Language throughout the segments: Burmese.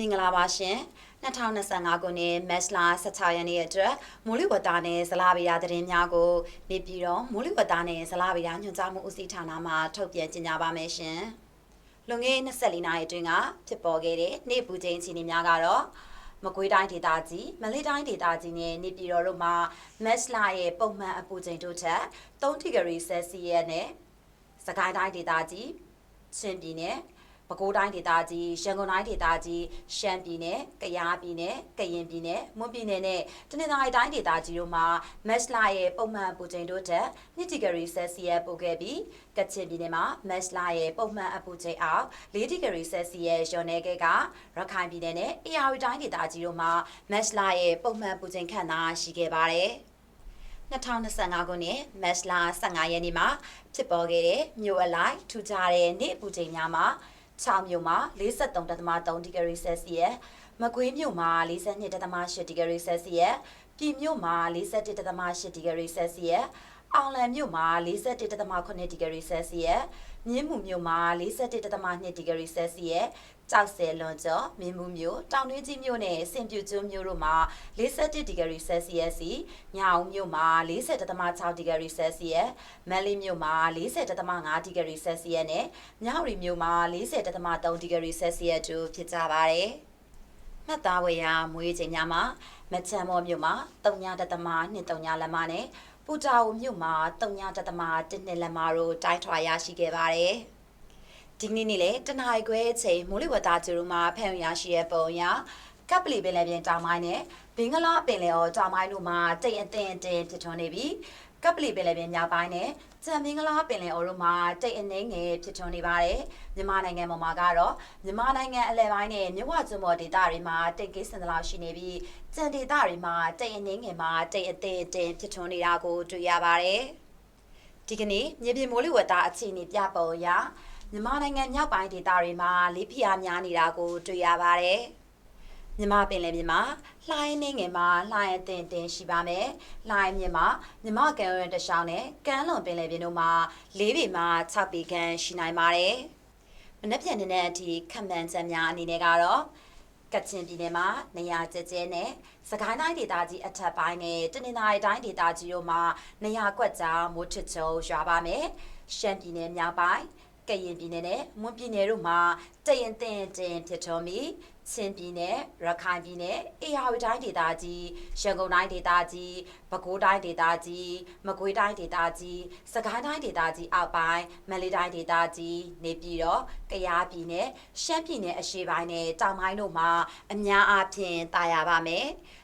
မင်္ဂလာပါရှင်2025ခုနှစ်မတ်လ16ရက်နေ့အတွက်မိုးလေဝသနဲ့ဇလာဗီယာသတင်းများကိုနေပြည်တော်မိုးလေဝသနဲ့ဇလာဗီယာညွှန်ကြားမှုဦးစီးဌာနမှထုတ်ပြန်ကြေညာပါမယ်ရှင်လွန်ခဲ့တဲ့24နာရီအတွင်းကဖြစ်ပေါ်ခဲ့တဲ့နေ့ပူချိန်အခြေအနေများကတော့မကွေးတိုင်းဒေသကြီးမလေးတိုင်းဒေသကြီးနဲ့နေပြည်တော်တို့မှာမတ်လရဲ့ပုံမှန်အပူချိန်တို့ထက်3ဒီဂရီဆယ်စီယပ်နဲ့စကိုင်းတိုင်းဒေသကြီးချင်းပြည်နယ် ပဲခူးတိုင်းဒေသကြီးရန်ကုန်တိုင်းဒေသကြီးရှမ်းပြည်နယ်ကယားပြည်နယ်ကရင်ပြည်နယ်မွန်ပြည်နယ်နဲ့တနင်္သာရီတိုင်းဒေသကြီးတို့မှာမတ်လရဲ့ပုံမှန်ပူချိန်တို့ထက်2ဒီဂရီဆယ်စီယပ်ပိုခဲ့ပြီးကချင်ပြည်နယ်မှာမတ်လရဲ့ပုံမှန်အပူချိန်အောက်4ဒီဂရီဆယ်စီယပ်လျော်နေခဲ့ကရခိုင်ပြည်နယ်နဲ့အေရဝတီတိုင်းဒေသကြီးတို့မှာမတ်လရဲ့ပုံမှန်ပူချိန်ခန့်သာရှိခဲ့ပါတယ်2025ခုနှစ်မတ်လ15ရက်နေ့မှာဖြစ်ပေါ်ခဲ့တဲ့မြို့အလိုက်ထူခြားတဲ့နေ့အပူချိန်များမှာ 6မြို့မှာ43.3ဒီဂရီဆယ်စီယပ်မကွေးမြို့မှာ42.8ဒီဂရီဆယ်စီယပ်ပြည်မြို့မှာ41.8ဒီဂရီဆယ်စီယပ်အောင်လံမြို့မှာ41.8ဒီဂရီဆယ်စီယပ်မြင်းမှုမြို့မှာ41.2ဒီဂရီဆယ်စီယပ် ကြောက်စဲလွန်ကျော်မြင်းမှုမြို့တောင်တွင်းကြီးမြို့နဲ့စင်ပြူကျွန်းမြို့တို့မှာ41ဒီဂရီဆယ်စီယပ်စီညောင်မြို့မှာ40.6ဒီဂရီဆယ်စီယပ်မန်လေးမြို့မှာ40.5ဒီဂရီဆယ်စီယပ်နဲ့မြဝတီမြို့မှာ40.3ဒီဂရီဆယ်စီယပ်တို့ဖြစ်ကြပါတယ်။မှတ်သားဝေရမွေးချိန်ညမှာမချမ်းမောမြို့မှာ3.2.3လက်မနဲ့ပူတာအိုမြို့မှာ3.1လက်မတို့တိုင်းထွာရရှိခဲ့ပါတယ်။ ဒီကနေ့နေ့လေတနင်္ဂနွေခွဲအချိန်မိုးလေဝသကျူတို့မှာဖန်ရရှိတဲ့ပုံအရကပ်ပလီပင်လယ်ပြင်တောင်ပိုင်းနဲ့ဘင်္ဂလားပင်လယ်အော်တောင်ပိုင်းတို့မှာတိတ်အထင်အတင်ဖြစ်ထွန်းနေပြီးကပ်ပလီပင်လယ်ပြင်မြောက်ပိုင်းနဲ့ကြံမင်္ဂလာပင်လယ်အော်တို့မှာတိတ်အနှင်းငယ်ဖြစ်ထွန်းနေပါတယ်မြန်မာနိုင်ငံပေါ်မှာကတော့မြန်မာနိုင်ငံအလဲပိုင်းနဲ့မြဝကျွန်းပေါ်ဒေသတွေမှာတိတ်ကိစ္စင်သလောက်ရှိနေပြီးကြံဒေသတွေမှာတိတ်အနှင်းငယ်မှာတိတ်အသေးအတင်ဖြစ်ထွန်းနေတာကိုတွေ့ရပါတယ်ဒီကနေ့မြေပြင်မိုးလေဝသအခြေအနေပြပုံအရ မြန်မာနိုင်ငံမြောက်ပိုင်းဒေသတွေမှာလေဖိအားများနေတာကိုတွေ့ရပါတယ်။မြမပင်လယ်ပြင်မှာလှိုင်းနေငယ်မှာလှိုင်းအတင်တင်ရှိပါမယ်။လှိုင်းမြင်မှာမြမကံရန်တရှောင်းနဲ့ကမ်းလွန်ပင်လယ်ပြင်တို့မှာ၄ပေမှ6ပေခန့်ရှိနိုင်ပါတယ်။မနက်ဖြန်နေ့အထိခံမှန်းချက်များအနေနဲ့ကတော့ကချင်ပြည်နယ်မှာနေရာကျကျဲနဲ့စကိုင်းတိုင်းဒေသကြီးအထက်ပိုင်းနဲ့တနင်္သာရီတိုင်းဒေသကြီးတို့မှာနေရာကွက်ကြားမိုးထစ်ချုံရွာပါမယ်။ရှမ်းပြည်နယ်မြောက်ပိုင်း ကရင်ပြည်နယ်နဲ့မွန်ပြည်နယ်တို့မှာတရင်တင်တင်ဖြစ်ထွန်းပြီးချင်းပြည်နယ်ရခိုင်ပြည်နယ်အေရဝတီတိုင်းဒေသကြီးရန်ကုန်တိုင်းဒေသကြီးပဲခူးတိုင်းဒေသကြီးမကွေးတိုင်းဒေသကြီးစကိုင်းတိုင်းဒေသကြီးအောက်ပိုင်းမန္တလေးတိုင်းဒေသကြီးနေပြည်တော်ကယားပြည်နယ်ရှမ်းပြည်နယ်အရှေ့ပိုင်းနဲ့တောင်ပိုင်းတို့မှာအများအားဖြင့်တာယာပါမယ်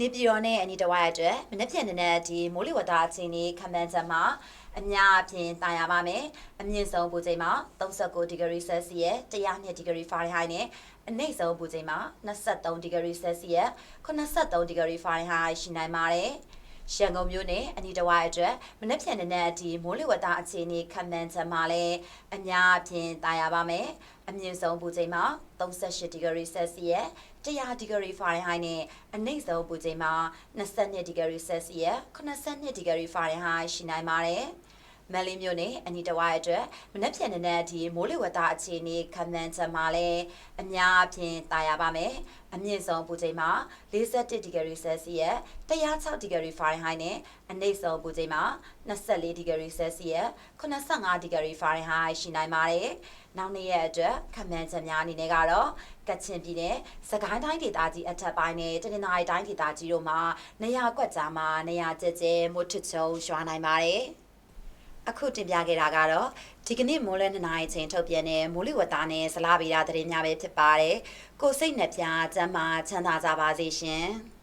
နေပြည်တော်နဲ့အနီးတစ်ဝိုက်အတွက်မနေ့ဖြန်နေ့ဒီမိုးလေဝသအခြေအနေခံမှန်းချက်မှာအများအပြားတာယာပါမယ်အမြင့်ဆုံးပူချိန်မှာ39ဒီဂရီဆယ်စီယပ်102ဒီဂရီဖာရင်ဟိုက်နဲ့အနိမ့်ဆုံးပူချိန်မှာ23ဒီဂရီဆယ်စီယပ်83ဒီဂရီဖာရင်ဟိုက်ရှိနိုင်ပါတယ် ရန်ကုန်မြို့နယ်အနီးတစ်ဝိုက်အတွက်မနေ့ဖြန်နေ့အထိမိုးလေဝသအခြေအနေခံမှန်းချက်မှာလည်းအများအပြားတာယာပါမယ်အမြင့်ဆုံးပူချိန်မှာ38ဒီဂရီဆယ်စီယပ်100ဒီဂရီဖာရင်ဟိုက်နဲ့အနိမ့်ဆုံးပူချိန်မှာ22ဒီဂရီဆယ်စီယပ်82ဒီဂရီဖာရင်ဟိုက်ရှိနိုင်ပါတယ်။ မန်လေးမြို့နယ်အနီးတစ်ဝိုက်အတွက်မနက်ဖြန်နေ့နဲ့အထိမိုးလေဝသအခြေအနေခံမှန်းချက်မှာလည်းအများအပြားတာယာပါမယ်။အမြင့်ဆုံးပူချိန်မှာ41ဒီဂရီဆယ်စီယပ်106ဒီဂရီဖာရင်ဟိုက်နဲ့အနိမ့်ဆုံးပူချိန်မှာ24ဒီဂရီဆယ်စီယပ်85ဒီဂရီဖာရင်ဟိုက်ရှိနိုင်ပါတယ်။နောက်နေ့ရက်အတွက်ခံမှန်းချက်များအနေနဲ့ကတော့ကချင်ပြည်နယ်စကိုင်းတိုင်းဒေသကြီးအထက်ပိုင်းနဲ့တနင်္သာရီတိုင်းဒေသကြီးတို့မှာနေရာကွက်ကြားမှာနေရာကျကျမိုးထချုံရွာနိုင်ပါတယ်။ အခုတင်ပြခဲ့တာကတော့ဒီကနေ့မိုးလဲ2နာရီချိန်ထုတ်ပြန်တဲ့မိုးလေဝသနဲ့ဇလဗေဒသတင်းများပဲဖြစ်ပါတယ်။ကိုစိတ်နှပြချမ်းသာချမ်းသာကြပါစေရှင်။